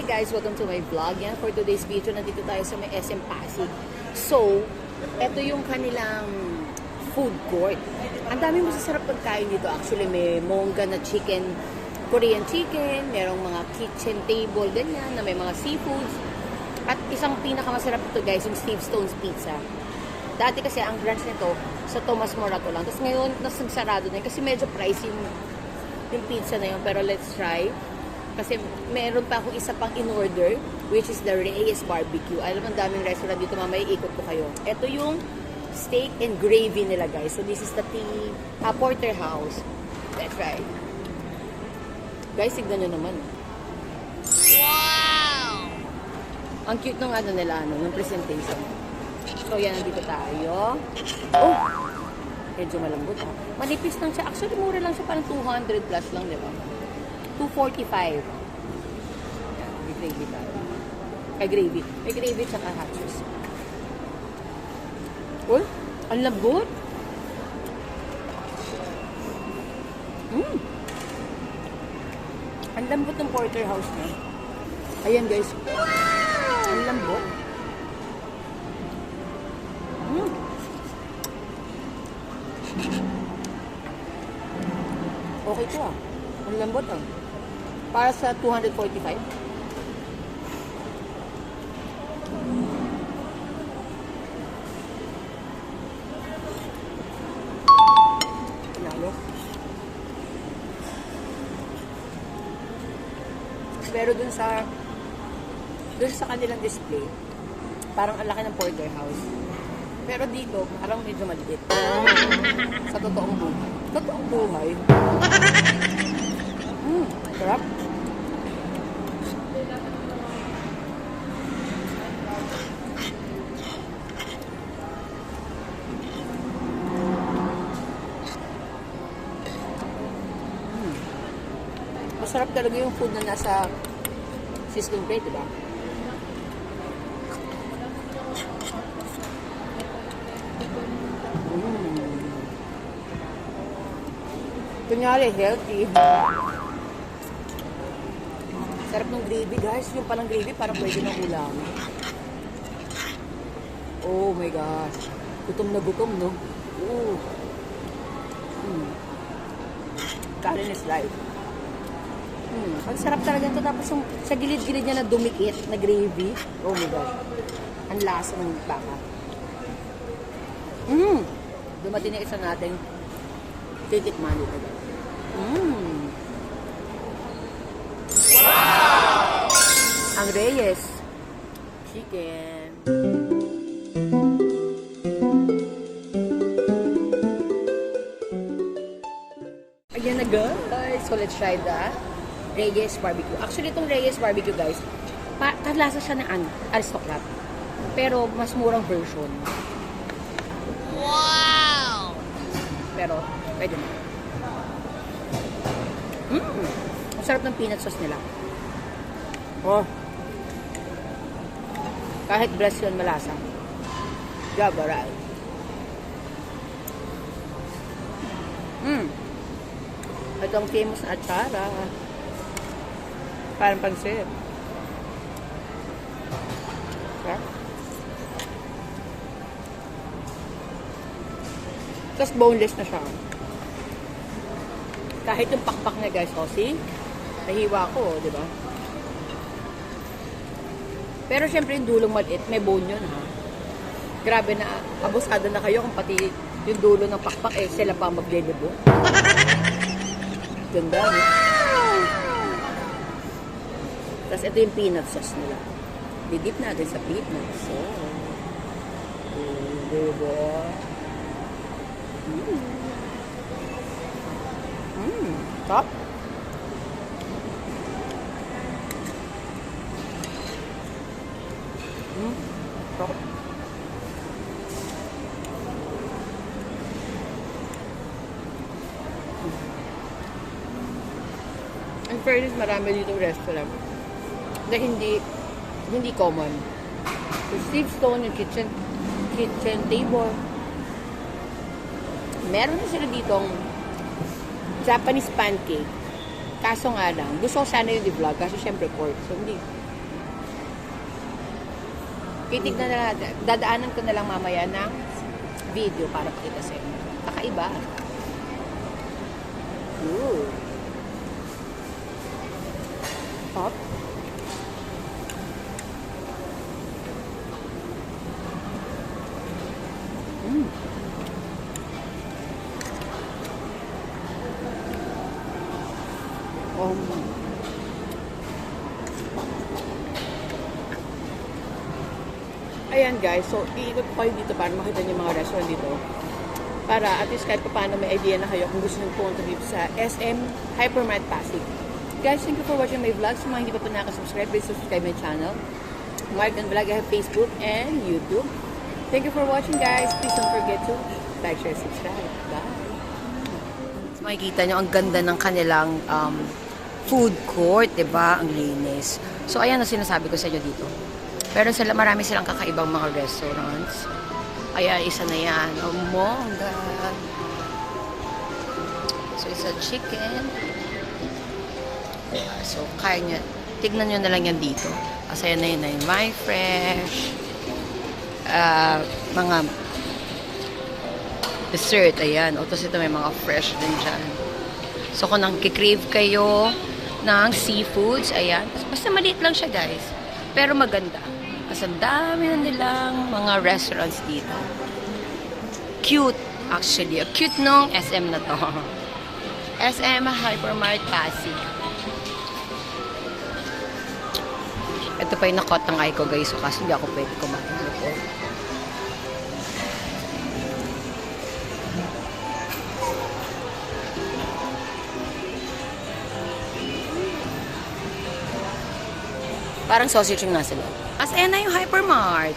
guys! Welcome to my vlog. Yan, for today's video, nandito tayo sa may SM Pasig. So, eto yung kanilang food court. Ang dami masasarap pagkain dito. Actually, may mongga na chicken, Korean chicken, merong mga kitchen table, ganyan, na may mga seafoods. At isang pinakamasarap ito guys, yung Steve Stone's Pizza. Dati kasi ang branch nito sa Thomas Morato lang. Tapos ngayon, nasagsarado na yun kasi medyo pricey yung, yung pizza na yun. Pero let's try. Kasi meron pa ako isa pang in-order, which is the Reyes Barbecue. Alam, ang daming restaurant dito, mamaya ikot ko kayo. Ito yung steak and gravy nila, guys. So, this is the P, uh, Porterhouse. Let's try. Guys, tignan nyo naman. Wow! Ang cute nung ano nila, ano, ng presentation. So, yan, nandito tayo. Oh! Medyo malambot, ha? Manipis lang siya. Actually, mura lang siya. Parang 200 plus lang, di ba? 245. Yan, may gravy tayo. Ay, gravy. May gravy tsaka hot sauce. Uy, ang lambot. Mm. Ang lambot ng porterhouse niya. Ayan guys. Ang lambot. Mm. Okay to ah. Ang lambot ah. Para sa 245. Lalo. Pero dun sa dun sa kanilang display, parang ang laki ng porterhouse. Pero dito, parang medyo maliit. sa totoong buhay. Totoong buhay. Mm, sarap. Masarap talaga yung food na nasa sizzling plate, diba? Mm. Kunyari, healthy. Sarap ng gravy, guys. Yung palang gravy, parang pwede ng ulam. Oh my gosh. Gutom na gutom, no? Ooh. Mm. Karen is life. Mm. Ang sarap talaga ito. Tapos yung sa gilid-gilid niya na dumikit na gravy. Oh my gosh. Ang lasa ng baka. Mm. Dumating na isa nating titikman dito. guys. Mm. Ang Reyes. Chicken. Ayan na guys. So let's try the Reyes Barbecue. Actually, itong Reyes Barbecue guys, pa kalasa siya ng an- aristocrat. Pero mas murang version. Wow! Pero, pwede na. Mmm! Ang sarap ng peanut sauce nila. Oh. Kahit breast yun, malasa. Gabaral. Mmm. Ito ang famous na atsara. Parang pansit. Yeah. Tapos boneless na siya. Kahit yung pakpak niya guys, oh, see? Nahiwa ko, oh, di ba? Pero syempre yung dulong maliit, may bone yun ha. Grabe na, abusado na kayo kung pati yung dulo ng pakpak eh, sila pa maglilibo. Ganda, no? Tapos ito yung peanut sauce nila. Didip natin sa peanut sauce. Oh, diba? Mm. Mm. Top. Mm. Top. In fairness, marami dito restaurant na hindi hindi common. So, Steve Stone, yung kitchen kitchen table. Meron na sila ditong Japanese pancake. Kaso nga lang, gusto ko sana yung i-vlog kasi syempre pork. So, hindi, Titignan na natin. Dadaanan ko na lang mamaya ng video para pakita sa inyo. Kakaiba. Ooh. Pop. Um, Ayan guys, so iikot ko kayo dito para makita niyo mga restaurant dito. Para at least kahit paano may idea na kayo kung gusto niyo pumunta dito sa SM Hypermart Pasig. Guys, thank you for watching my vlog. Sa mga hindi pa po nakasubscribe, please subscribe my channel. Mark and Vlog, I have Facebook and YouTube. Thank you for watching guys. Please don't forget to like, share, subscribe. Bye! Makikita nyo, ang ganda ng kanilang um, food court, 'di ba Ang linis. So, ayan ang sinasabi ko sa inyo dito. Pero sila, marami silang kakaibang mga restaurants. Ayan, isa na yan. Oh, mongga. So, isa chicken. Ayan, So, kaya nyo. Tignan nyo na lang yan dito. Kasi yan na yun. My Fresh. Ah, mga dessert, ayan. O, tapos ito may mga fresh din dyan. So, kung nang-crave kayo ng seafoods, ayan. Basta maliit lang siya, guys. Pero maganda. Kasi ang dami na nilang mga restaurants dito. Cute, actually. Cute nung SM na to. SM Hypermart Pasig. Ito pa yung nakot ng eye ko, guys. Kasi hindi ako pwede kumain Parang sausage yung nasa loob. As na yung hypermart.